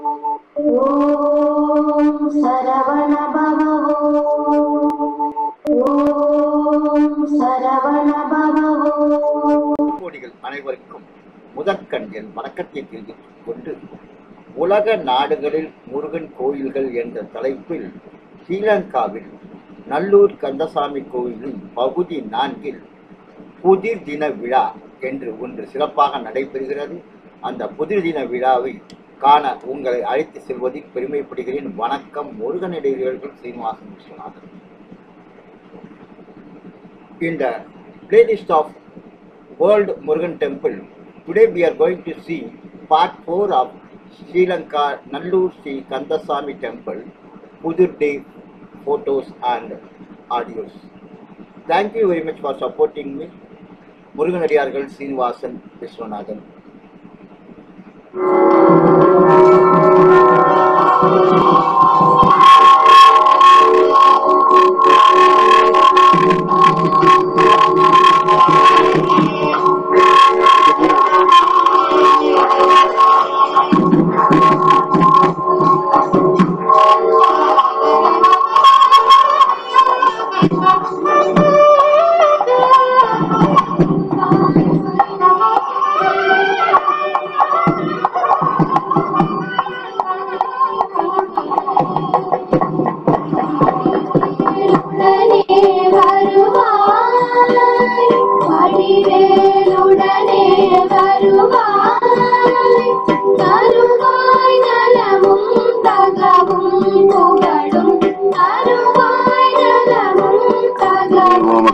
ஓம் சரவண பவவோ ஓம் கோடிகள் அனைவருக்கும் முதற்கண் என் வணக்கத்தை தெரிவித்துக் கொண்டு உலக நாடுகளில் முருகன் கோயில்கள் என்ற தலைப்பில் ஸ்ரீலங்காவில் நல்லூர் கந்தசாமி கோயிலின் பகுதி நான்கில் புதிர் தின விழா என்று ஒன்று சிறப்பாக நடைபெறுகிறது. அந்த புதிர் தின விழாவை காண உங்களை அழைத்து செல்வதை பெருமைப்படுகிறேன் வணக்கம் முருகனிடையர்கள் சீனிவாசன் விஸ்வநாதன் இந்த playlist of world Murugan temple today we are going to see part four of Sri Lanka Nallur Sri Kandasamy temple புதுர் day photos and audios thank you very much for supporting me முருகனடியார்கள் Srinivasan Viswanathan Thank you.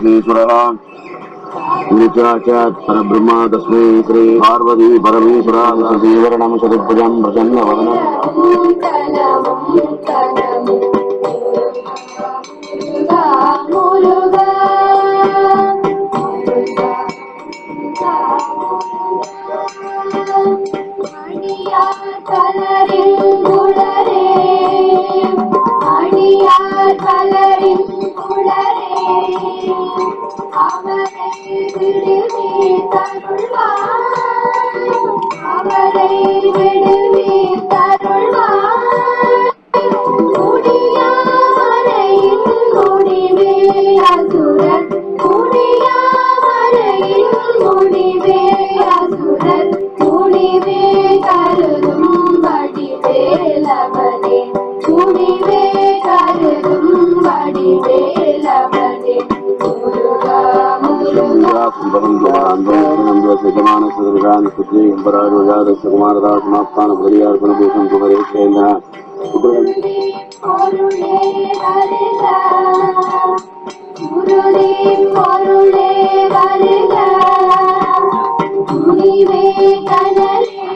தகவும் महेश्वरः निचाचात् परब्रह्मा तस्मै श्री पार्वती परमेश्वराय श्रीवरणं शतभुजं प्रसन्नवदनम् தலமும் விடுவி அவரை விடுவித்தார் பொருளே வருக குருதி பொருளே வருக துணிவே கனலே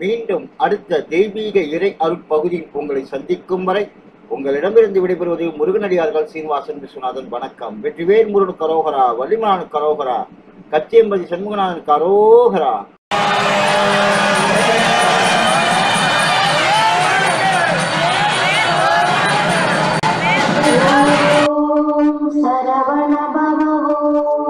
மீண்டும் அடுத்த தெய்வீக இறை அருட்பகுதியில் உங்களை சந்திக்கும் வரை உங்களிடமிருந்து விடைபெறுவது முருகனடியார்கள் சீனிவாசன் விஸ்வநாதன். வணக்கம். வெற்றிவேல் முருகன் கரோகரா வள்ளிமலான் கரோகரா கத்தியம்பதி சண்முகநாதன் கரோகரா. சரவண பவோ